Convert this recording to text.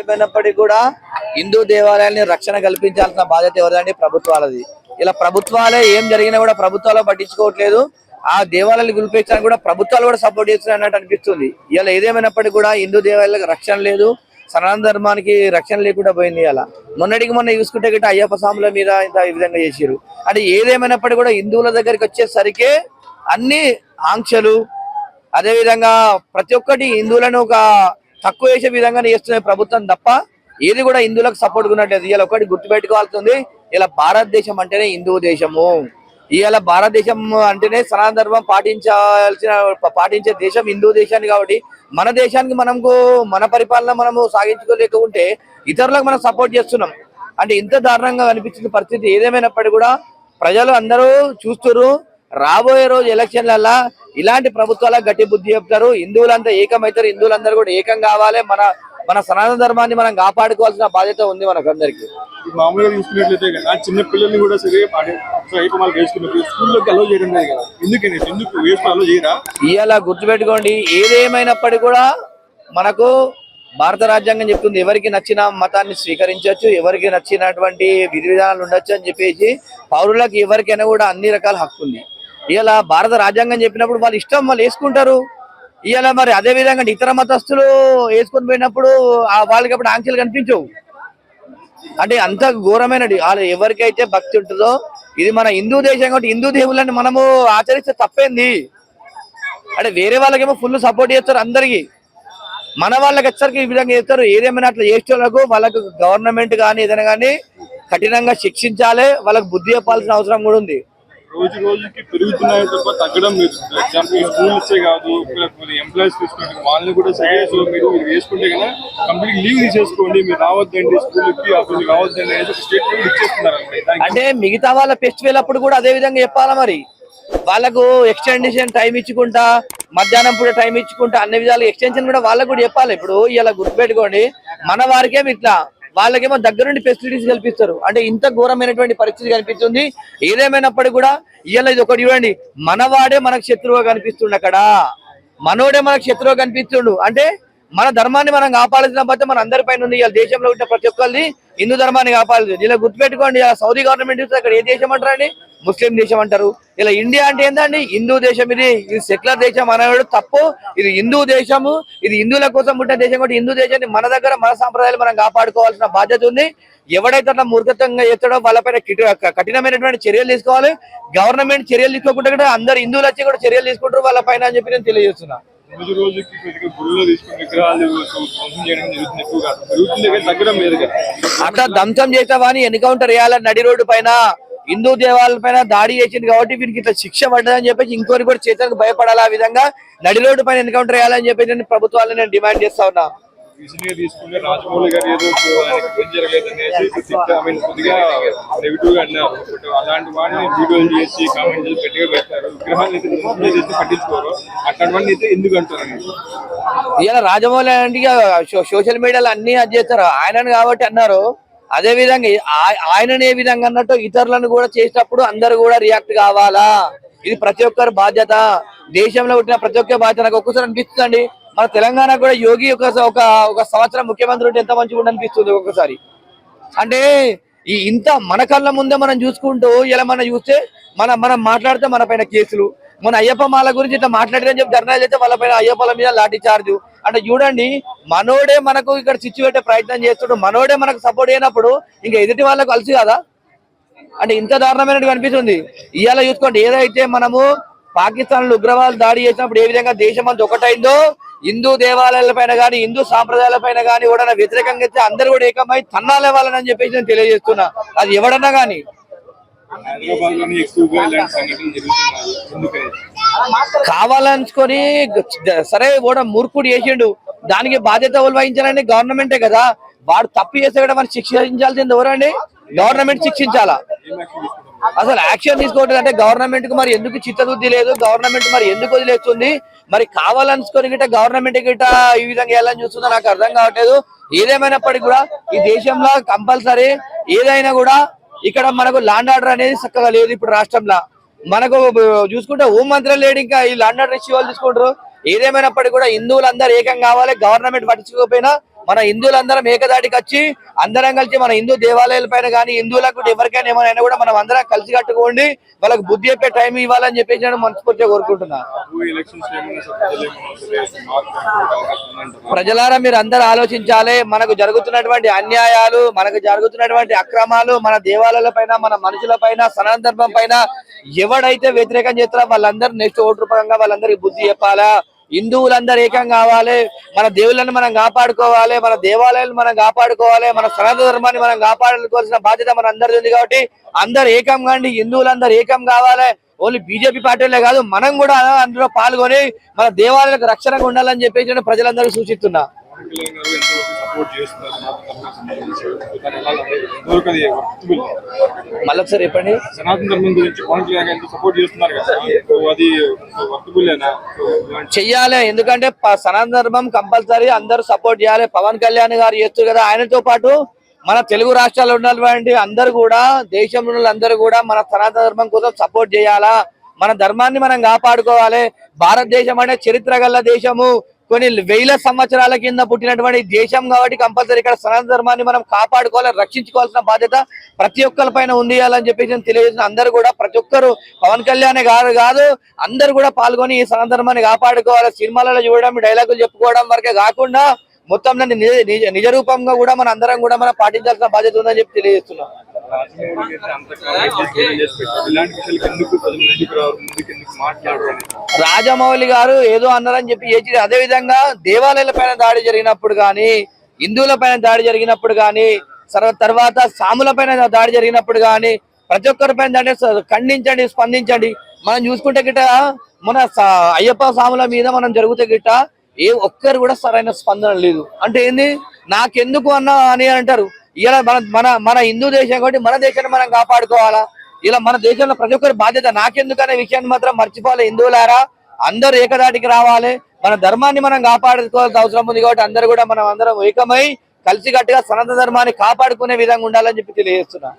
ఏమైనప్పటికీ కూడా హిందూ దేవాలయాల్ని రక్షణ కల్పించాల్సిన బాధ్యత ఎవరిదండి? ప్రభుత్వాలది. ఇలా ప్రభుత్వాలే ఏం జరిగినా కూడా ప్రభుత్వాలు పట్టించుకోవట్లేదు. ఆ దేవాలయాలు గురిపించడానికి కూడా ప్రభుత్వాలు కూడా సపోర్ట్ చేస్తున్నాయి అన్నట్టు అనిపిస్తుంది. ఇలా ఏదేమైనప్పటికీ కూడా హిందూ దేవాలయాలకు రక్షణ లేదు. సనాతన ధర్మానికి రక్షణ లేకుండా పోయింది అలా మొన్నటికి మొన్న చూసుకుంటే గిట్ట అయ్యప్ప స్వాముల మీద ఇంత ఈ విధంగా చేసిరు అంటే ఏదేమైనప్పటికీ కూడా హిందువుల దగ్గరికి వచ్చేసరికి అన్ని ఆంక్షలు అదేవిధంగా ప్రతి ఒక్కటి హిందువులను ఒక తక్కువ చేసే విధంగా చేస్తున్న ప్రభుత్వం తప్ప ఏది కూడా హిందువులకు సపోర్ట్ ఉన్నట్లేదు. ఇలా ఒకటి గుర్తుపెట్టుకోవాల్సింది ఇలా భారతదేశం అంటేనే హిందూ దేశము. ఇవాళ భారతదేశం అంటేనే సనాతన ధర్మం పాటించాల్సిన పాటించే దేశం హిందూ దేశాన్ని కాబట్టి మన దేశానికి మనకు మన పరిపాలన మనము సాగించుకోలేక ఉంటే ఇతరులకు మనం సపోర్ట్ చేస్తున్నాం. అంటే ఇంత దారుణంగా కనిపించిన పరిస్థితి ఏదేమైనప్పటికీ కూడా ప్రజలు అందరూ చూస్తున్నారు రాబోయే రోజు ఎలక్షన్లల్లా ఇలాంటి ప్రభుత్వాలకు గట్టి బుద్ధి చెప్తారు. హిందువులంతా ఏకమవుతారు. హిందువులందరూ కూడా ఏకం కావాలి. మన మన సనాతన ధర్మాన్ని మనం కాపాడుకోవాల్సిన బాధ్యత ఉంది మనకందరికి. మామూలుగా చూసుకున్నట్లయితే కదా చిన్న పిల్లల్ని కూడా సరే వాళ్ళు వేసుకున్నప్పుడు స్కూల్లోకి అలో చేయడం లేదు కదా. ఎందుకని? ఎందుకు? అలో చేయరా? ఇవాళ గుర్తుపెట్టుకోండి ఏదేమైనప్పటికీ కూడా మనకు భారత రాజ్యాంగం చెప్తుంది ఎవరికి నచ్చిన మతాన్ని స్వీకరించవచ్చు ఎవరికి నచ్చినటువంటి విధి విధానాలు ఉండొచ్చు అని చెప్పేసి పౌరులకు ఎవరికైనా కూడా అన్ని రకాల హక్కు ఉంది. ఇలా భారత రాజ్యాంగం చెప్పినప్పుడు వాళ్ళు ఇష్టం వాళ్ళు వేసుకుంటారు. ఇవాళ మరి అదే విధంగా ఇతర మతస్థులు వేసుకొని పోయినప్పుడు ఆ వాళ్ళకి అప్పుడు ఆంక్షలు కనిపించవు. అంటే అంత ఘోరమైనది వాళ్ళు ఎవరికైతే భక్తి ఉంటుందో ఇది మన హిందూ దేశం కాబట్టి హిందూ దేవుళ్ళని మనము ఆచరిస్తే తప్పేంది. అంటే వేరే వాళ్ళకేమో ఫుల్ సపోర్ట్ చేస్తారు అందరికీ. మన వాళ్ళకి వచ్చరికి ఈ విధంగా చేస్తారు. ఏదేమైనా అట్లా చేసే వాళ్ళకు గవర్నమెంట్ కానీ ఏదైనా కానీ కఠినంగా శిక్షించాలి. వాళ్ళకి బుద్ధి చెప్పాల్సిన అవసరం కూడా ఉంది. రోజు రోజుకి పెరుగుతున్నాయి తప్ప తగ్గడం లేదు. ఎగ్జాంపుల్ స్కూల్ కాదు ఎంప్లాయీస్ తీసుకుంటే వాళ్ళని కూడా సరే సో మీరు ఇది వేసుకుంటే కదా కంప్లీట్ లీవ్ తీసేసుకోండి మీరు రావద్దండి స్కూల్కి అప్పుడు రావద్దండి అనేది స్టేట్మెంట్ ఇచ్చేస్తున్నారు అంటే మిగతా వాళ్ళ ఫెస్టివల్ అప్పుడు కూడా అదే విధంగా చెప్పాలా మరి? వాళ్ళకు ఎక్స్టెన్షన్ టైం ఇచ్చుకుంటా మధ్యాహ్నం పూట టైం ఇచ్చుకుంటా అన్ని విధాలు ఎక్స్టెన్షన్ కూడా వాళ్ళకు కూడా చెప్పాలి. ఇప్పుడు ఇలా గుర్తుపెట్టుకోండి మన వారికే ఇట్లా వాళ్ళకేమో దగ్గరుండి ఫెసిలిటీస్ కల్పిస్తారు. అంటే ఇంత ఘోరమైనటువంటి పరిస్థితి కనిపిస్తుంది. ఏదేమైనప్పటికీ కూడా ఇవాళ ఇది ఒకటి చూడండి. మనవాడే మనకు శత్రువుగా కనిపిస్తుండు అక్కడ. మనోడే మనకు శత్రువు కనిపిస్తుండు. అంటే మన ధర్మాన్ని మనం కాపాడాల్సిన బాధ్యత మన అందరి పైన ఉంది. ఇవాళ దేశంలో ఉన్న ప్రతి ఒక్కరిని హిందూ ధర్మాన్ని కాపాడాలి ఇలా గుర్తుపెట్టుకోండి. ఇలా సౌదీ గవర్నమెంట్ చూస్తే అక్కడ ఏ దేశం అంటారండి ముస్లిం దేశం అంటారు. ఇలా ఇండియా అంటే ఏంటండి హిందూ దేశం. ఇది ఇది సెక్యులర్ దేశం అనేవాడు తప్పు. ఇది హిందూ దేశము. ఇది హిందువుల కోసం పుట్టిన దేశం కాబట్టి హిందూ దేశాన్ని మన దగ్గర మన సాంప్రదాయాలు మనం కాపాడుకోవాల్సిన బాధ్యత ఉంది. ఎవడైతే అట్లా మూర్ఖత్వంగా చేస్తాడో వాళ్ళపైన కఠినమైనటువంటి చర్యలు తీసుకోవాలి. గవర్నమెంట్ చర్యలు తీసుకోకుండా కూడా అందరు హిందువులు వచ్చి కూడా చర్యలు తీసుకుంటారు వాళ్ళ పైన అని చెప్పి నేను తెలియజేస్తున్నా. రోజు రోజుకి కొద్దిగా గుళ్ళో తీసుకుని విగ్రహాలు ధ్వంసం చేయడం జరుగుతుంది తగ్గడం లేదు అట్లా ధ్వంసం చేసావని ఎన్కౌంటర్ చేయాలని నడి రోడ్డు పైన హిందూ దేవాలయాల పైన దాడి చేసింది కాబట్టి వీరికి ఇట్లా శిక్ష పడ్డదని చెప్పేసి ఇంకోరి కూడా చేతలకు భయపడాలి ఆ విధంగా నడి రోడ్డు పైన ఎన్కౌంటర్ చేయాలని చెప్పేసి నేను ప్రభుత్వాలను నేను డిమాండ్ చేస్తా ఉన్నా. ఇలా రాజమౌళి అంటే సోషల్ మీడియాలో అన్ని అది చేస్తారు. ఆయనను కాబట్టి అన్నారు. అదే విధంగా ఆయననే ఆయనను ఏ విధంగా అన్నట్టు ఇతరులను కూడా చేసేటప్పుడు అందరు కూడా రియాక్ట్ కావాలా? ఇది ప్రతి ఒక్కరి బాధ్యత. దేశంలో పుట్టిన ప్రతి ఒక్క బాధ్యత. నాకు ఒక్కసారి అనిపిస్తుందండి. మన తెలంగాణ కూడా యోగి ఒక ఒక ఒక సంవత్సరం ముఖ్యమంత్రి ఉంటే ఎంత మంచిగా అనిపిస్తుంది ఒక్కసారి. అంటే ఈ ఇంత మన కళ్ళ ముందే మనం చూసుకుంటూ ఇలా మనం చూస్తే మన మనం మాట్లాడితే మన పైన కేసులు. మన అయ్యప్ప మాల గురించి ఇట్లా మాట్లాడారని చెప్పి ధర్నాలు చేస్తే వాళ్ళ పైన అయ్యప్పల మీద లాఠీ చార్జ్ అంటే చూడండి మనోడే మనకు ఇక్కడ చిచ్చు పెట్టే ప్రయత్నం చేస్తుడు. మనోడే మనకు సపోర్ట్ అయినప్పుడు ఇంకా ఎదుటి వాళ్ళకు కలిసి కదా? అంటే ఇంత దారుణమైనట్టు కనిపిస్తుంది. ఇవాళ చూసుకోండి ఏదైతే మనము పాకిస్తాన్లో ఉగ్రవాదులు దాడి చేసినప్పుడు ఏ విధంగా దేశం అంతా ఒకటైందో హిందూ దేవాలయాల పైన కానీ హిందూ సాంప్రదాయాల పైన కానీ ఎవడన్నా వ్యతిరేకంగా ఇస్తే అందరు కూడా ఏకమై తన్నాలేవాలని చెప్పేసి నేను తెలియజేస్తున్నా. అది ఎవడన్నా కానీ హైదరాబాద్లోనే ఎక్కువగా ఇలాంటి సంఘటనలు జరుగుతున్నాయి. ఎందుకని? కావాలనుకొని సరే కూడా మూర్ఖుడు చేసిండు. దానికి బాధ్యత ఎవరు వహించాలండి? గవర్నమెంటే కదా. వాడు తప్పు చేస్తే కూడా మనం శిక్షించాల్సింది ఎవరండి? గవర్నమెంట్ శిక్షించాలా? అసలు యాక్షన్ తీసుకోవట్లేదు. అంటే గవర్నమెంట్కు మరి ఎందుకు చిత్తశుద్ధి లేదు? గవర్నమెంట్ మరి ఎందుకు వదిలేస్తుంది? మరి కావాలనుకొని గిట్ట గవర్నమెంట్ గిట్ట ఈ విధంగా వెళ్ళని చూస్తుందో నాకు అర్థం కావట్లేదు. ఏదేమైనప్పటికీ కూడా ఈ దేశంలో కంపల్సరీ ఏదైనా కూడా ఇక్కడ మనకు లాండ్ ఆర్డర్ అనేది చక్కగా లేదు ఇప్పుడు రాష్ట్రంలో. మనకు చూసుకుంటే హోం మంత్రి లేడు ఇంకా ఈ లాండ్ ఆర్డర్ ఇష్యూ వాళ్ళు చూసుకుంటారు ఏదేమైనప్పటికీ కూడా హిందువులందరూ ఏకం కావాలి గవర్నమెంట్ పట్టించుకోకపోయినా మన హిందువులందరం ఏకదాటికి వచ్చి అందరం కలిసి మన హిందూ దేవాలయాల పైన కానీ హిందువులకు ఎవరికైనా ఏమైనా కూడా మనం అందరం కలిసి కట్టుకోండి. వాళ్ళకి బుద్ధి చెప్పే టైం ఇవ్వాలని చెప్పేసి నేను మనస్ఫూర్తిగా కోరుకుంటున్నా. ప్రజలారా మీరు అందరూ ఆలోచించాలి. మనకు జరుగుతున్నటువంటి అన్యాయాలు మనకు జరుగుతున్నటువంటి అక్రమాలు మన దేవాలయాల పైన మన మనుషుల పైన సనాతన ధర్మం పైన ఎవడైతే వ్యతిరేకం చేస్తారో వాళ్ళందరూ నెక్స్ట్ ఓటు రూపంగా వాళ్ళందరికీ బుద్ధి చెప్పాలా? హిందువులందరూ ఏకం కావాలి మన దేవుళ్ళని మనం కాపాడుకోవాలి మన దేవాలయాలను మనం కాపాడుకోవాలి మన సనాతన ధర్మాన్ని మనం కాపాడుకోవాల్సిన బాధ్యత మన అందరిది ఉంది కాబట్టి అందరు ఏకం కాండి హిందువులందరూ ఏకం కావాలి. ఓన్లీ బీజేపీ పార్టీలే కాదు మనం కూడా అందులో పాల్గొని మన దేవాలయాలకు రక్షణగా ఉండాలని చెప్పేసి నేను ప్రజలందరికీ సూచిస్తున్నా. సపోర్ట్ చేస్తున్నారు మళ్ళీ ఒకసారి చెప్పండి. సనాతన ధర్మం గురించి పవన్ కళ్యాణ్ గారు సపోర్ట్ చేస్తున్నారు కదా. సో అది ఇలాంటి చెయ్యాలి ఎందుకంటే సనాతన ధర్మం కంపల్సరీ అందరూ సపోర్ట్ చేయాలి. పవన్ కళ్యాణ్ గారు చేస్తారు కదా ఆయనతో పాటు మన తెలుగు రాష్ట్రాల్లో ఉన్నటువంటి అందరూ కూడా దేశంలో అందరూ కూడా మన సనాతన ధర్మం కోసం సపోర్ట్ చేయాలా? మన ధర్మాన్ని మనం కాపాడుకోవాలి. భారతదేశం అనే చరిత్ర గల దేశము. కొన్ని వేల సంవత్సరాల కింద పుట్టినటువంటి దేశం కాబట్టి కంపల్సరీ ఇక్కడ సనాతన ధర్మాన్ని మనం కాపాడుకోవాలి రక్షించుకోవాల్సిన బాధ్యత ప్రతి ఒక్కరి పైన ఉంది అని చెప్పేసి తెలియజేసిన అందరూ కూడా ప్రతి ఒక్కరు పవన్ కళ్యాణ్ గారు కాదు అందరు కూడా పాల్గొని ఈ సనాతన ధర్మాన్ని కాపాడుకోవాలి. సినిమాలలో చూడడం డైలాగులు చెప్పుకోవడం వరకే కాకుండా మొత్తం నిజ నిజ- నిజ రూపంగా కూడా మన అందరం కూడా మనం పాటించాల్సిన బాధ్యత ఉందని చెప్పి తెలియజేస్తున్నాం. రాజమౌళి గారు ఏదో అన్నారని చెప్పి ఏచి అదే విధంగా దేవాలయాల పైన దాడి జరిగినప్పుడు కానీ హిందువుల పైన దాడి జరిగినప్పుడు కానీ తర్వాత సాముల పైన దాడి జరిగినప్పుడు కానీ ప్రతి ఒక్కరి పైన దాడి ఖండించండి స్పందించండి. మనం చూసుకుంటే గిట్ట మన అయ్యప్ప సాముల మీద మనం జరుగుతే గిట్ట ఏ ఒక్కరు కూడా సరైన స్పందన లేదు. అంటే ఏంది? నాకెందుకు అన్న అని అంటారు. ఇలా మన మన మన హిందూ దేశం కాబట్టి మన దేశాన్ని మనం కాపాడుకోవాలా? ఇలా మన దేశంలో ప్రతి ఒక్కరి బాధ్యత నాకెందుకు అనే విషయాన్ని మాత్రం మర్చిపోవాలి హిందువులారా. అందరూ ఏకదాటికి రావాలి. మన ధర్మాన్ని మనం కాపాడుకోవాల్సిన అవసరం ఉంది కాబట్టి అందరూ కూడా మనం అందరం ఏకమై కలిసికట్టుగా సనాతన ధర్మాన్ని కాపాడుకునే విధంగా ఉండాలని చెప్పి తెలియజేస్తున్నా.